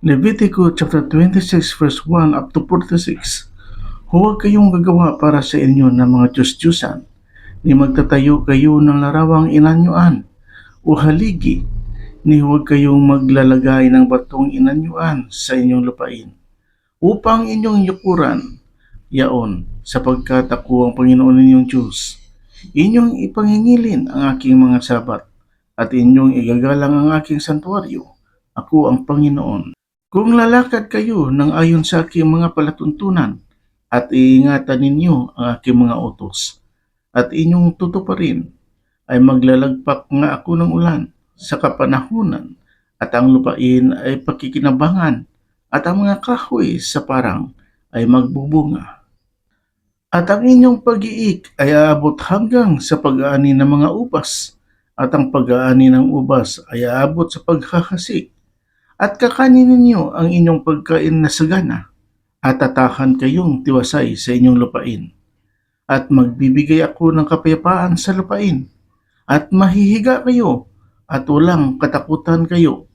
Levitico chapter 26 verse 1 up to 46. Huwag kayong gagawa para sa inyo ng mga Diyos-Diyosan, ni magtatayo kayo ng larawang inanyuan o haligi, ni huwag kayong maglalagay ng batong inanyuan sa inyong lupain, upang inyong yukuran yaon, sapagkat ako ang Panginoon ninyong Diyos. Inyong ipangingilin ang aking mga sabat, at inyong igagalang ang aking santuaryo. Ako ang Panginoon. Kung lalakad kayo ng ayon sa aking mga palatuntunan at iingatan ninyo ang aking mga utos at inyong tutuparin ay maglalagpak nga ako ng ulan sa kapanahunan at ang lupain ay pakikinabangan at ang mga kahoy sa parang ay magbubunga. At ang inyong pag-iik ay aabot hanggang sa pag-aani ng mga ubas at ang pag-aani ng ubas ay aabot sa paghahasik at kakanin ninyo ang inyong pagkain na sagana at tatahan kayong tiwasay sa inyong lupain. At magbibigay ako ng kapayapaan sa lupain at mahihiga kayo at walang katakutan kayo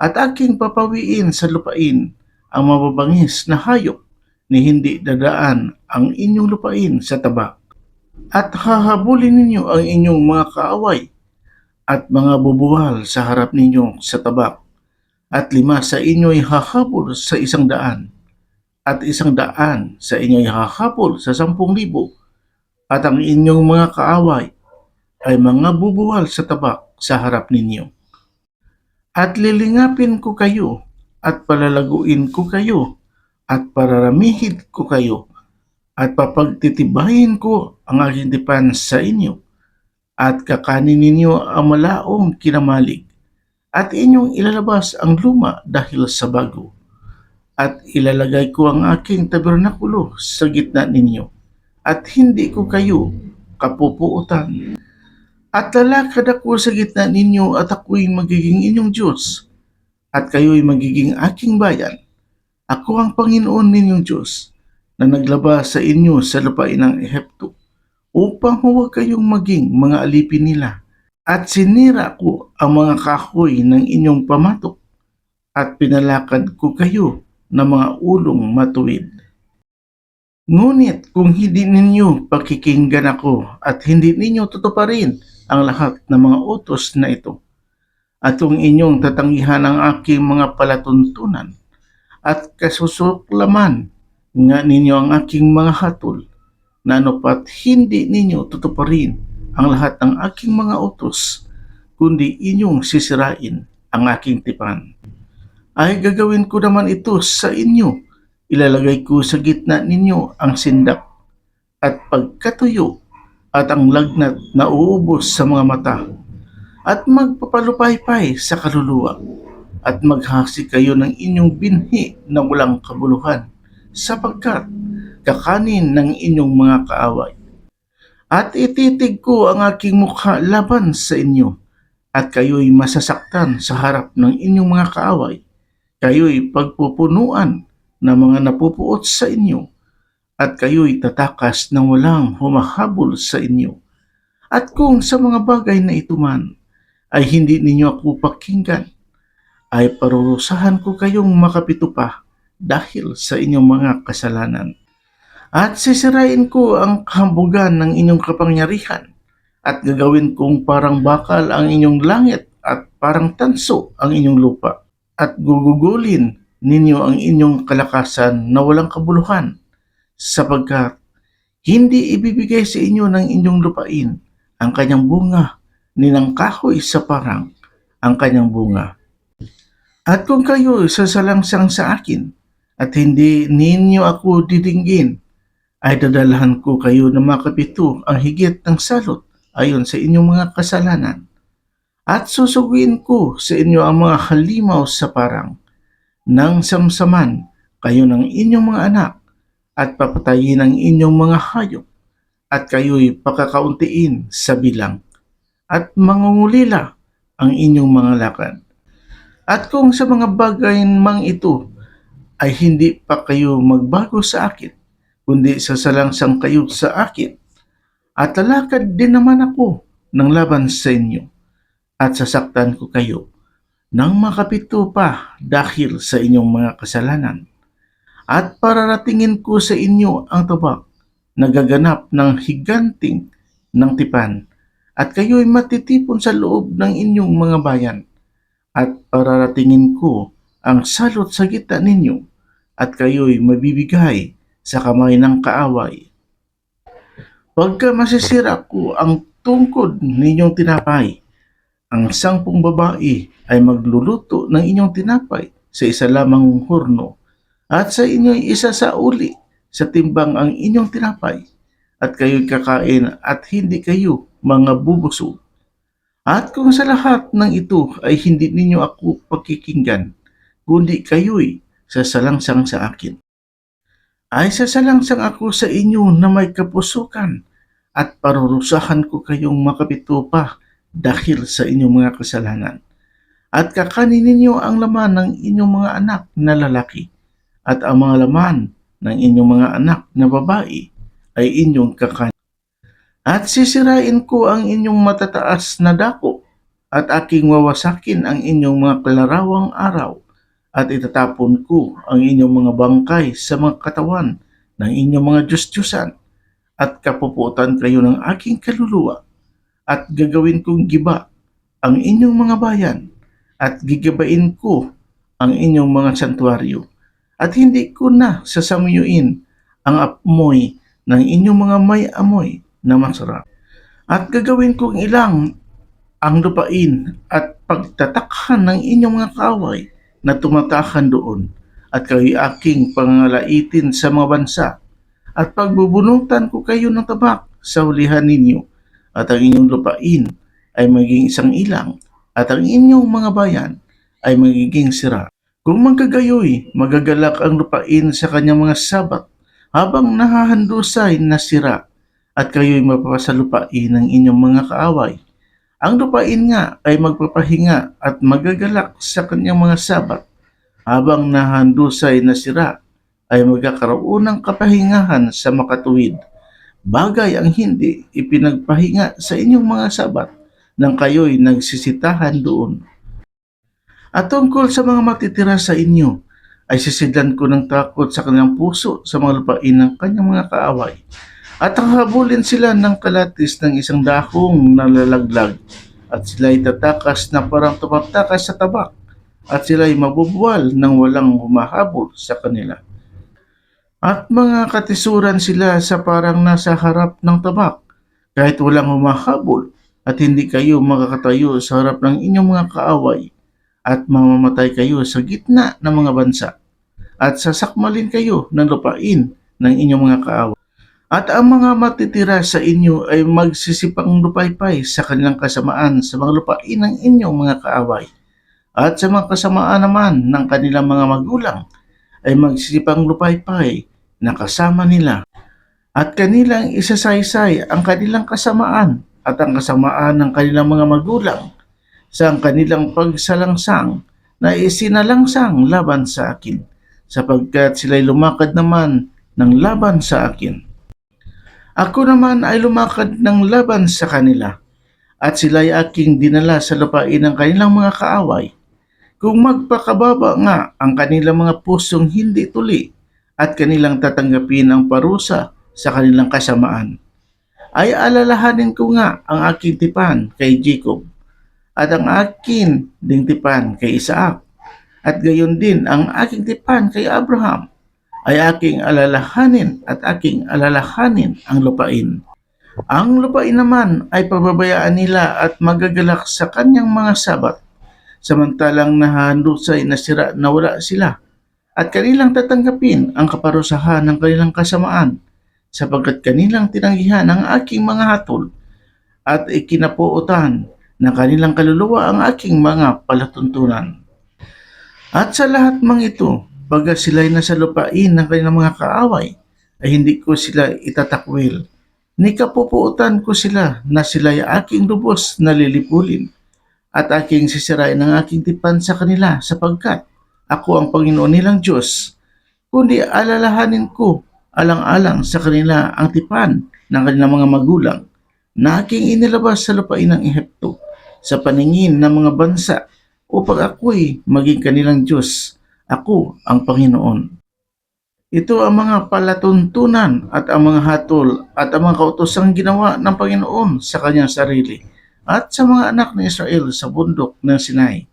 at aking papawiin sa lupain ang mababangis na hayop ni hindi dadaan ang inyong lupain sa tabak. At hahabulin ninyo ang inyong mga kaaway at mga bubuhal sa harap ninyo sa tabak at lima sa inyo'y hahabol sa isang daan, at isang daan sa inyo'y hahabol sa sampung libo, at ang inyong mga kaaway ay mga bubuwal sa tabak sa harap ninyo. At lilingapin ko kayo, at palalaguin ko kayo, at pararamihid ko kayo, at papagtitibayin ko ang aking tipan sa inyo, at kakanin ninyo ang malaong kinamalig, at inyong ilalabas ang luma dahil sa bago. At ilalagay ko ang aking tabernakulo sa gitna ninyo, at hindi ko kayo kapupuutan. At lalakad ako sa gitna ninyo at ako'y magiging inyong Diyos, at kayo'y magiging aking bayan. Ako ang Panginoon ninyong Diyos, na naglaba sa inyo sa lupain ng Ehipto, upang huwag kayong maging mga alipin nila at sinira ko ang mga kahoy ng inyong pamatok at pinalakad ko kayo ng mga ulong matuwid. Ngunit kung hindi ninyo pakikinggan ako at hindi ninyo tutuparin ang lahat ng mga utos na ito, at kung inyong tatanggihan ang aking mga palatuntunan at kasusuklaman nga ninyo ang aking mga hatol, na anupat hindi ninyo tutuparin ang lahat ng aking mga utos, kundi inyong sisirain ang aking tipan. Ay gagawin ko naman ito sa inyo. Ilalagay ko sa gitna ninyo ang sindak at pagkatuyo at ang lagnat na uubos sa mga mata at magpapalupaypay sa kaluluwa at maghasi kayo ng inyong binhi na walang kabuluhan sapagkat kakanin ng inyong mga kaaway at ititig ko ang aking mukha laban sa inyo, at kayo'y masasaktan sa harap ng inyong mga kaaway. Kayo'y pagpupunuan ng mga napupuot sa inyo, at kayo'y tatakas ng walang humahabol sa inyo. At kung sa mga bagay na ito man ay hindi ninyo ako pakinggan, ay parurusahan ko kayong makapito pa dahil sa inyong mga kasalanan. At sisirain ko ang kahambugan ng inyong kapangyarihan at gagawin kong parang bakal ang inyong langit at parang tanso ang inyong lupa. At gugugulin ninyo ang inyong kalakasan na walang kabuluhan sapagkat hindi ibibigay sa inyo ng inyong lupain ang kanyang bunga ni ng kahoy sa parang ang kanyang bunga. At kung kayo sasalangsang sa akin at hindi ninyo ako didinggin ay dadalhan ko kayo na makapito ang higit ng salot ayon sa inyong mga kasalanan. At susuguin ko sa inyo ang mga halimaw sa parang nang samsaman kayo ng inyong mga anak at papatayin ang inyong mga hayop at kayo'y pakakauntiin sa bilang at mangungulila ang inyong mga lakad. At kung sa mga bagay mang ito ay hindi pa kayo magbago sa akin, kundi sasalangsang kayo sa akin. At lalakad din naman ako ng laban sa inyo at sasaktan ko kayo nang makapito pa dahil sa inyong mga kasalanan. At pararatingin ko sa inyo ang tabak na gaganap ng higanting ng tipan at kayo'y matitipon sa loob ng inyong mga bayan at pararatingin ko ang salot sa gitna ninyo at kayo'y mabibigay sa kamay ng kaaway. Pagka masisira ko ang tungkod ninyong tinapay, ang sangpong babae ay magluluto ng inyong tinapay sa isa lamang horno at sa inyo'y isa sa uli sa timbang ang inyong tinapay at kayo'y kakain at hindi kayo mga bubusog. At kung sa lahat ng ito ay hindi ninyo ako pakikinggan, kundi kayo'y sasalangsang sa akin. Ay sasalangsang ako sa inyo na may kapusukan at parurusahan ko kayong makapito pa dahil sa inyong mga kasalanan. At kakanin ninyo ang laman ng inyong mga anak na lalaki at ang mga laman ng inyong mga anak na babae ay inyong kakanin. At sisirain ko ang inyong matataas na dako at aking wawasakin ang inyong mga kalarawang araw at itatapon ko ang inyong mga bangkay sa mga katawan ng inyong mga Diyos-Diyosan at kapuputan kayo ng aking kaluluwa at gagawin kong giba ang inyong mga bayan at gigabain ko ang inyong mga santuaryo at hindi ko na sasamyuin ang amoy ng inyong mga may amoy na masarap. At gagawin kong ilang ang lupain at pagtatakhan ng inyong mga kaaway na tumatakan doon at kayo aking pangalaitin sa mga bansa at pagbubunutan ko kayo ng tabak sa hulihan ninyo at ang inyong lupain ay magiging isang ilang at ang inyong mga bayan ay magiging sira. Kung magkagayoy, magagalak ang lupain sa kanyang mga sabat habang nahahandusay na sira at kayo'y mapapasalupain ng inyong mga kaaway. Ang lupain nga ay magpapahinga at magagalak sa kanyang mga sabat habang nahandusay na sira ay magkakaroon ng kapahingahan sa makatuwid. Bagay ang hindi ipinagpahinga sa inyong mga sabat nang kayo'y nagsisitahan doon. At tungkol sa mga matitira sa inyo, ay sisidlan ko ng takot sa kanilang puso sa mga lupain ng kanyang mga kaaway. At hahabulin sila ng kalatis ng isang dahong nalalaglag at sila'y tatakas na parang tumatakas sa tabak at sila'y mabubuwal ng walang humahabol sa kanila. At mga katisuran sila sa parang nasa harap ng tabak kahit walang humahabol at hindi kayo makakatayo sa harap ng inyong mga kaaway at mamamatay kayo sa gitna ng mga bansa at sasakmalin kayo ng lupain ng inyong mga kaaway. At ang mga matitira sa inyo ay magsisipang lupaypay sa kanilang kasamaan sa mga lupain ng inyong mga kaaway. At sa mga kasamaan naman ng kanilang mga magulang ay magsisipang lupaypay na kasama nila. At kanilang isasaysay ang kanilang kasamaan at ang kasamaan ng kanilang mga magulang sa kanilang pagsalangsang na isinalangsang laban sa akin sapagkat sila'y lumakad naman ng laban sa akin. Ako naman ay lumakad ng laban sa kanila at sila'y aking dinala sa lupain ng kanilang mga kaaway. Kung magpakababa nga ang kanilang mga pusong hindi tuli at kanilang tatanggapin ang parusa sa kanilang kasamaan, ay alalahanin ko nga ang aking tipan kay Jacob at ang akin ding tipan kay Isaac at gayon din ang aking tipan kay Abraham ay aking alalahanin at aking alalahanin ang lupain. Ang lupain naman ay pababayaan nila at magagalak sa kanyang mga sabat, samantalang nahandusay na sira na wala sila, at kanilang tatanggapin ang kaparusahan ng kanilang kasamaan, sapagkat kanilang tinanggihan ang aking mga hatol, at ikinapuutan ng kanilang kaluluwa ang aking mga palatuntunan. At sa lahat mang ito, Baga sila'y nasa lupain ng kanilang mga kaaway, ay hindi ko sila itatakwil. Ni kapupuutan ko sila na sila'y aking lubos na lilipulin at aking sisirain ang aking tipan sa kanila sapagkat ako ang Panginoon nilang Diyos. Kundi alalahanin ko alang-alang sa kanila ang tipan ng kanilang mga magulang na aking inilabas sa lupain ng Ehipto sa paningin ng mga bansa upang ako'y maging kanilang Diyos. Ako ang Panginoon. Ito ang mga palatuntunan at ang mga hatol at ang mga kautosang ginawa ng Panginoon sa kanyang sarili at sa mga anak ni Israel sa bundok ng Sinai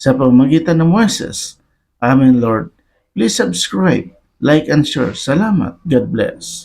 sa pamamagitan ng Moses. Amen, Lord. Please subscribe, like, and share. Salamat. God bless.